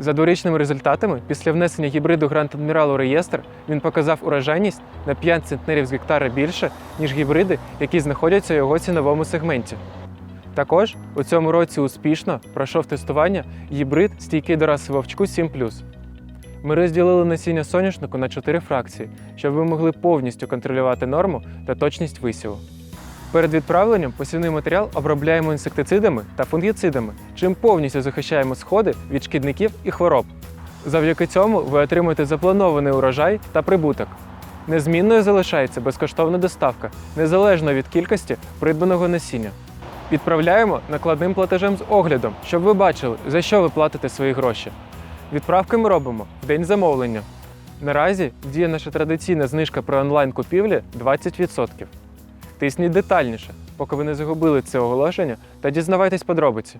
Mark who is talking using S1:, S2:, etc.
S1: За дворічними результатами, після внесення гібриду Гранд Адмірал у реєстр, він показав урожайність на 5 центнерів з гектара більше, ніж гібриди, які знаходяться у його ціновому сегменті. Також у цьому році успішно пройшов тестування гібрид стійкий до раси вовчку 7 Ми розділили насіння соняшнику на чотири фракції, щоб ви могли повністю контролювати норму та точність висіву. Перед відправленням посівний матеріал обробляємо інсектицидами та фунгіцидами, чим повністю захищаємо сходи від шкідників і хвороб. Завдяки цьому ви отримаєте запланований урожай та прибуток. Незмінною залишається безкоштовна доставка, незалежно від кількості придбаного насіння. Відправляємо накладним платежем з оглядом, щоб ви бачили, за що ви платите свої гроші. Відправки ми робимо в день замовлення. Наразі діє наша традиційна знижка при онлайн-купівлі 20%. Тисніть детальніше, поки ви не загубили це оголошення, та дізнавайтесь подробиці.